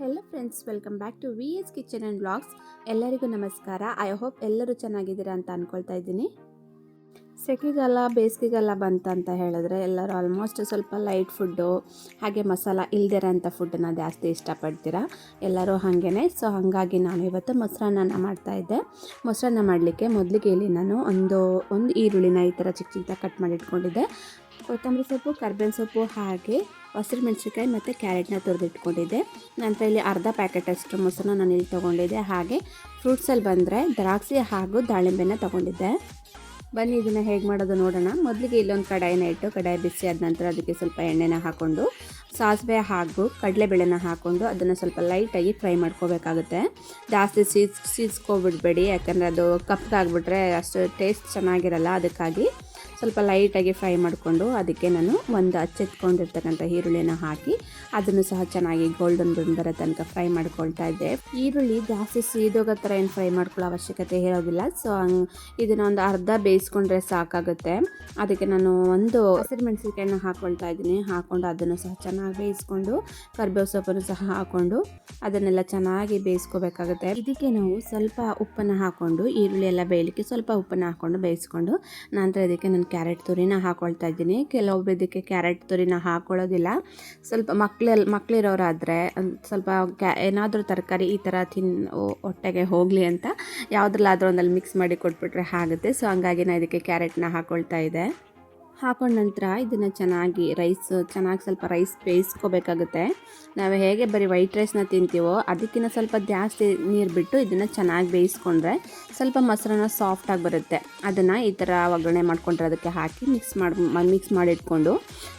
Hello friends welcome back to V S kitchen and blogs ಎಲ್ಲರಿಗೂ ನಮಸ್ಕಾರ. I hope ಎಲ್ಲರೂ ಚೆನ್ನಾಗಿದ್ದೀರಾ ಅಂತ ಅಂದ್ಕೊಳ್ತಾ ಇದ್ದೀನಿ. ಸೆಕೆಗಾಲ ಬೇಸಿಗೆಗಾಲ ಬಂತಂತ ಹೇಳಿದ್ರೆ ಎಲ್ಲರೂ ಆಲ್ಮೋಸ್ಟ್ ಸ್ವಲ್ಪ ಲೈಟ್ ಫುಡ್ಡು ಹಾಗೆ ಮಸಾಲ ಇಲ್ದಿರೋಂಥ ಫುಡ್ಡನ್ನ ಜಾಸ್ತಿ ಇಷ್ಟಪಡ್ತೀರಾ? ಎಲ್ಲರೂ ಹಾಗೇ ಸೊ ಹಾಗಾಗಿ ನಾನು ಇವತ್ತು ಮೊಸರನ್ನ ಮಾಡ್ತಾಯಿದ್ದೆ ಮೊಸರನ್ನ ಮಾಡಲಿಕ್ಕೆ ಮೊದಲಿಗೆ ಇಲ್ಲಿ ನಾನು ಒಂದು ಒಂದು ಈರುಳ್ಳಿನ ಈ ಥರ ಚಿಕ್ಕ ಚಿಕ್ಕದಾಗಿ ಕಟ್ ಮಾಡಿ ಇಟ್ಕೊಂಡಿದ್ದೆ. ಕೊತ್ತಂಬರಿ ಸೊಪ್ಪು, ಕರ್ಬೇವಿನ ಸೊಪ್ಪು ಹಾಗೆ ಹಸಿರು ಮೆಣಸಿನ್ಕಾಯಿ ಮತ್ತು ಕ್ಯಾರೆಟ್ನ ತುರಿದಿಟ್ಕೊಂಡಿದ್ದೆ. ನಂತರ ಇಲ್ಲಿ ಅರ್ಧ ಪ್ಯಾಕೆಟ್ ಅಷ್ಟು ಮೊಸರನ್ನ ನಾನು ಇಲ್ಲಿ ತೊಗೊಂಡಿದ್ದೆ. ಹಾಗೆ ಫ್ರೂಟ್ಸಲ್ಲಿ ಬಂದರೆ ದ್ರಾಕ್ಷಿ ಹಾಗೂ ದಾಳಿಂಬೆನ ತೊಗೊಂಡಿದ್ದೆ. ಬನ್ನಿ, ಇದನ್ನು ಹೇಗೆ ಮಾಡೋದು ನೋಡೋಣ. ಮೊದಲಿಗೆ ಇಲ್ಲೊಂದು ಕಡಾಯಿನ ಇಟ್ಟು ಕಡಾಯಿ ಬಿಸಿ ಆದ ನಂತರ ಅದಕ್ಕೆ ಸ್ವಲ್ಪ ಎಣ್ಣೆನ ಹಾಕ್ಕೊಂಡು ಸಾಸಿವೆ ಹಾಗೂ ಕಡಲೆಬೇಳೆನ ಹಾಕ್ಕೊಂಡು ಅದನ್ನು ಸ್ವಲ್ಪ ಲೈಟಾಗಿ ಫ್ರೈ ಮಾಡ್ಕೋಬೇಕಾಗುತ್ತೆ. ಜಾಸ್ತಿ ಸೀಸ್, ಸೀಸ್ಕೊಬಿಡ್ಬೇಡಿ. ಯಾಕಂದರೆ ಅದು ಕಪ್ಪಗಾಗ್ಬಿಟ್ರೆ ಅಷ್ಟು ಟೇಸ್ಟ್ ಚೆನ್ನಾಗಿರಲ್ಲ. ಅದಕ್ಕಾಗಿ ಸ್ವಲ್ಪ ಲೈಟಾಗಿ ಫ್ರೈ ಮಾಡಿಕೊಂಡು ಅದಕ್ಕೆ ನಾನು ಒಂದು ಹಚ್ಚೆತ್ಕೊಂಡಿರ್ತಕ್ಕಂಥ ಈರುಳ್ಳಿನ ಹಾಕಿ ಅದನ್ನು ಸಹ ಚೆನ್ನಾಗಿ ಗೋಲ್ಡನ್ ಬ್ರೌನ್ ಬರೋ ತನಕ ಫ್ರೈ ಮಾಡ್ಕೊಳ್ತಾ ಇದ್ದೆ. ಈರುಳ್ಳಿ ಜಾಸ್ತಿ ಸೀದೋಗೋ ಥರ ಏನು ಫ್ರೈ ಮಾಡ್ಕೊಳ್ಳೋ ಅವಶ್ಯಕತೆ ಇರೋದಿಲ್ಲ ಸೊ ಇದನ್ನು ಒಂದು ಅರ್ಧ ಬೇಯಿಸ್ಕೊಂಡ್ರೆ ಸಾಕಾಗುತ್ತೆ. ಅದಕ್ಕೆ ನಾನು ಒಂದು ಹಸಿರು ಮೆಣಸಿನ್ಕಾಯಿನ ಹಾಕ್ಕೊಳ್ತಾ ಇದ್ದೀನಿ. ಹಾಕ್ಕೊಂಡು ಅದನ್ನು ಸಹ ಚೆನ್ನಾಗಿ ಬೇಯಿಸ್ಕೊಂಡು ಕರ್ಬೇವು ಸೊಪ್ಪನ್ನು ಸಹ ಹಾಕ್ಕೊಂಡು ಅದನ್ನೆಲ್ಲ ಚೆನ್ನಾಗಿ ಬೇಯಿಸ್ಕೋಬೇಕಾಗುತ್ತೆ. ಇದಕ್ಕೆ ನಾವು ಸ್ವಲ್ಪ ಉಪ್ಪನ್ನು ಹಾಕ್ಕೊಂಡು ಈರುಳ್ಳಿ ಎಲ್ಲ ಬೇಯಲಿಕ್ಕೆ ಸ್ವಲ್ಪ ಉಪ್ಪನ್ನು ಹಾಕ್ಕೊಂಡು ಬೇಯಿಸ್ಕೊಂಡು ನಂತರ ಇದಕ್ಕೆ ನಾನು ಕ್ಯಾರೆಟ್ ತುರಿನ ಹಾಕ್ಕೊಳ್ತಾ ಇದ್ದೀನಿ. ಕೆಲವೊಬ್ರು ಇದಕ್ಕೆ ಕ್ಯಾರೆಟ್ ತುರಿನ ಹಾಕ್ಕೊಳ್ಳೋದಿಲ್ಲ ಸ್ವಲ್ಪ ಮಕ್ಳಲ್ಲಿ ಮಕ್ಕಳಿರೋರಾದರೆ ಸ್ವಲ್ಪ ಕ್ಯಾ, ಏನಾದರೂ ತರಕಾರಿ ಈ ಥರ ತಿನ್ ಹೊಟ್ಟೆಗೆ ಹೋಗಲಿ ಅಂತ ಯಾವುದ್ರಲ್ಲಾದರೂ ಒಂದಲ್ಲಿ ಮಿಕ್ಸ್ ಮಾಡಿ ಕೊಟ್ಬಿಟ್ರೆ ಆಗುತ್ತೆ. ಸೊ ಹಂಗಾಗಿ ನಾನು ಇದಕ್ಕೆ ಕ್ಯಾರೆಟ್ನ ಹಾಕ್ಕೊಳ್ತಾ ಇದ್ದೆ. ಹಾಕೊಂಡ ನಂತರ ಇದನ್ನು ಚೆನ್ನಾಗಿ ರೈಸ್, ಚೆನ್ನಾಗಿ ಸ್ವಲ್ಪ ರೈಸ್ ಬೇಯಿಸ್ಕೋಬೇಕಾಗುತ್ತೆ. ನಾವು ಹೇಗೆ ಬರೀ ವೈಟ್ ರೈಸ್ನ ತಿಂತೀವೋ ಅದಕ್ಕಿಂತ ಸ್ವಲ್ಪ ಜಾಸ್ತಿ ನೀರು ಬಿಟ್ಟು ಇದನ್ನು ಚೆನ್ನಾಗಿ ಬೇಯಿಸ್ಕೊಂಡ್ರೆ ಸ್ವಲ್ಪ ಮೊಸರನ್ನ ಸಾಫ್ಟಾಗಿ ಬರುತ್ತೆ. ಅದನ್ನು ಈ ಥರ ಒಗ್ಗರಣೆ ಮಾಡ್ಕೊಂಡ್ರೆ ಅದಕ್ಕೆ ಹಾಕಿ ಮಿಕ್ಸ್ ಮಾಡಿ ಮಿಕ್ಸ್ ಮಾಡಿಟ್ಕೊಂಡು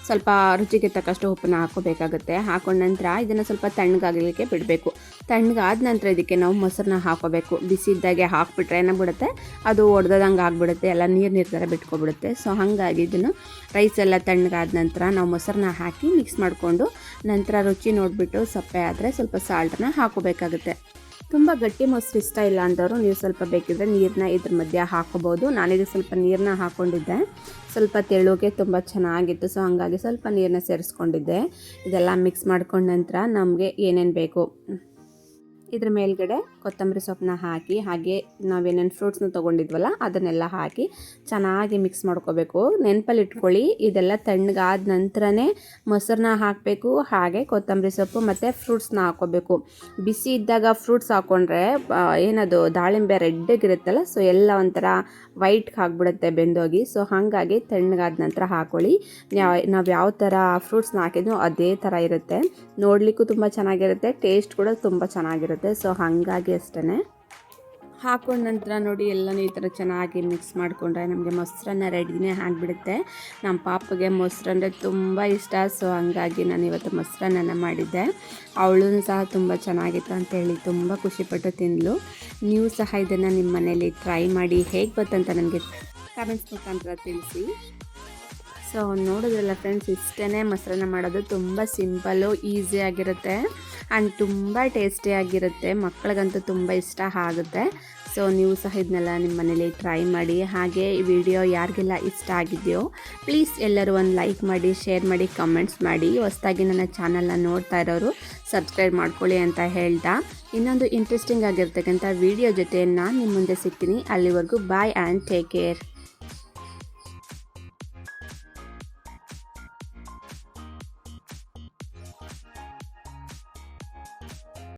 ಸ್ವಲ್ಪ ರುಚಿಗೆ ತಕ್ಕಷ್ಟು ಉಪ್ಪನ್ನ ಹಾಕೋಬೇಕಾಗುತ್ತೆ. ಹಾಕೊಂಡ ನಂತರ ಇದನ್ನು ಸ್ವಲ್ಪ ತಣ್ಣಗಾಗಲಿಕ್ಕೆ ಬಿಡಬೇಕು. ತಣ್ಣಗಾದ ನಂತರ ಇದಕ್ಕೆ ನಾವು ಮೊಸರನ್ನ ಹಾಕೋಬೇಕು. ಬಿಸಿ ಇದ್ದಾಗೆ ಹಾಕ್ಬಿಟ್ರೆ ಏನಾಗ್ಬಿಡುತ್ತೆ? ಅದು ಒಡೆದಂಗೆ ಆಗಿಬಿಡುತ್ತೆ. ಎಲ್ಲ ನೀರು ನೀರು ಥರ ಬಿಟ್ಕೊಬಿಡುತ್ತೆ. ಸೊ ಹಾಗಾಗಿ ಇದನ್ನು ರೈಸ್ ಎಲ್ಲ ತಣ್ಣಗಾದ ನಂತರ ನಾವು ಮೊಸರನ್ನ ಹಾಕಿ ಮಿಕ್ಸ್ ಮಾಡಿಕೊಂಡು ನಂತರ ರುಚಿ ನೋಡಿಬಿಟ್ಟು ಸಪ್ಪೆ ಆದರೆ ಸ್ವಲ್ಪ ಸಾಲ್ಟನ್ನ ಹಾಕೋಬೇಕಾಗುತ್ತೆ. ತುಂಬ ಗಟ್ಟಿ ಮೊಸರು ಇಷ್ಟ ಇಲ್ಲ ಅಂದವರು ನೀವು ಸ್ವಲ್ಪ ಬೇಕಿದ್ರೆ ನೀರನ್ನ ಇದ್ರ ಮಧ್ಯೆ ಹಾಕೋಬೋದು ನಾನಿದು ಸ್ವಲ್ಪ ನೀರನ್ನ ಹಾಕ್ಕೊಂಡಿದ್ದೆ ಸ್ವಲ್ಪ ತೆಳುಗೆ ತುಂಬ ಚೆನ್ನಾಗಿತ್ತು ಸೊ ಹಾಗಾಗಿ ಸ್ವಲ್ಪ ನೀರನ್ನ ಸೇರಿಸ್ಕೊಂಡಿದ್ದೆ. ಇದೆಲ್ಲ ಮಿಕ್ಸ್ ಮಾಡ್ಕೊಂಡ ನಂತರ ನಮಗೆ ಏನೇನು ಬೇಕು? ಇದ್ರ ಮೇಲ್ಗಡೆ ಕೊತ್ತಂಬರಿ ಸೊಪ್ಪನ್ನ ಹಾಕಿ, ಹಾಗೆ ನಾವೇನೇನು ಫ್ರೂಟ್ಸ್ನ ತೊಗೊಂಡಿದ್ವಲ್ಲ ಅದನ್ನೆಲ್ಲ ಹಾಕಿ ಚೆನ್ನಾಗಿ ಮಿಕ್ಸ್ ಮಾಡ್ಕೋಬೇಕು. ನೆನಪಲ್ಲಿ ಇಟ್ಕೊಳ್ಳಿ, ಇದೆಲ್ಲ ತಣ್ಣಗಾದ ನಂತರನೇ ಮೊಸರನ್ನ ಹಾಕಬೇಕು, ಹಾಗೆ ಕೊತ್ತಂಬರಿ ಸೊಪ್ಪು ಮತ್ತು ಫ್ರೂಟ್ಸ್ನ ಹಾಕ್ಕೋಬೇಕು. ಬಿಸಿ ಇದ್ದಾಗ ಫ್ರೂಟ್ಸ್ ಹಾಕ್ಕೊಂಡ್ರೆ ಏನದು, ದಾಳಿಂಬೆ ರೆಡ್ಡಾಗಿರುತ್ತಲ್ಲ ಸೊ ಎಲ್ಲ ಒಂಥರ ವೈಟ್ಗೆ ಹಾಕ್ಬಿಡುತ್ತೆ ಬೆಂದೋಗಿ. ಸೊ ಹಾಗಾಗಿ ತಣ್ಣಗಾದ ನಂತರ ಹಾಕ್ಕೊಳ್ಳಿ ನಾವು ಯಾವ ಥರ ಫ್ರೂಟ್ಸ್ನ ಹಾಕಿದ್ನೋ ಅದೇ ಥರ ಇರುತ್ತೆ. ನೋಡಲಿಕ್ಕೂ ತುಂಬ ಚೆನ್ನಾಗಿರುತ್ತೆ ಟೇಸ್ಟ್ ಕೂಡ ತುಂಬ ಚೆನ್ನಾಗಿರುತ್ತೆ. ಸೊ ಹಾಗಾಗಿ ಅಷ್ಟೇ ಹಾಕೊಂಡ ನಂತರ ನೋಡಿ, ಎಲ್ಲನೂ ಈ ಥರ ಚೆನ್ನಾಗಿ ಮಿಕ್ಸ್ ಮಾಡಿಕೊಂಡ್ರೆ ನಮಗೆ ಮೊಸರನ್ನ ರೆಡಿನೇ ಆಗಿಬಿಡುತ್ತೆ. ನಮ್ಮ ಪಾಪಗೆ ಮೊಸರಂದರೆ ತುಂಬ ಇಷ್ಟ. ಸೊ ಹಂಗಾಗಿ ನಾನು ಇವತ್ತು ಮೊಸರನ್ನ ಮಾಡಿದ್ದೆ. ಅವಳು ಸಹ ತುಂಬ ಚೆನ್ನಾಗಿತ್ತು ಅಂತೇಳಿ ತುಂಬ ಖುಷಿಪಟ್ಟು ತಿಂದಳು ನೀವು ಸಹ ಇದನ್ನು ನಿಮ್ಮ ಮನೇಲಿ ಟ್ರೈ ಮಾಡಿ ಹೇಗೆ ಬತ್ತಂತ ನನಗೆ ಕಮೆಂಟ್ಸ್ ಮುಖಾಂತರ ತಿಳಿಸಿ. ಸೊ ನೋಡಿದ್ರಲ್ಲ ಫ್ರೆಂಡ್ಸ್ ಇಷ್ಟೇ ಮೊಸರನ್ನ ಮಾಡೋದು ತುಂಬ ಸಿಂಪಲ್ಲು ಈಸಿಯಾಗಿರುತ್ತೆ ಆ್ಯಂಡ್ ತುಂಬ ಟೇಸ್ಟಿಯಾಗಿರುತ್ತೆ ಮಕ್ಕಳಿಗಂತೂ ತುಂಬ ಇಷ್ಟ ಆಗುತ್ತೆ. ಸೊ ನೀವು ಸಹ ಇದನ್ನೆಲ್ಲ ನಿಮ್ಮ ಮನೇಲಿ ಟ್ರೈ ಮಾಡಿ. ಹಾಗೆ ಈ ವಿಡಿಯೋ ಯಾರಿಗೆಲ್ಲ ಇಷ್ಟ ಆಗಿದೆಯೋ ಪ್ಲೀಸ್ ಎಲ್ಲರೂ ಒಂದು ಲೈಕ್ ಮಾಡಿ ಶೇರ್ ಮಾಡಿ ಕಮೆಂಟ್ಸ್ ಮಾಡಿ. ಹೊಸ್ದಾಗಿ ನನ್ನ ಚಾನಲ್ನ ನೋಡ್ತಾ ಇರೋರು ಸಬ್ಸ್ಕ್ರೈಬ್ ಮಾಡ್ಕೊಳ್ಳಿ ಅಂತ ಹೇಳ್ತಾ. ಇನ್ನೊಂದು ಇಂಟ್ರೆಸ್ಟಿಂಗ್ ಆಗಿರ್ತಕ್ಕಂಥ ವಿಡಿಯೋ ಜೊತೆ ನಾನು ನಿಮ್ಮ ಮುಂದೆ ಸಿಗ್ತೀನಿ. ಅಲ್ಲಿವರೆಗೂ ಬಾಯ್ ಆ್ಯಂಡ್ ಟೇಕ್ ಕೇರ್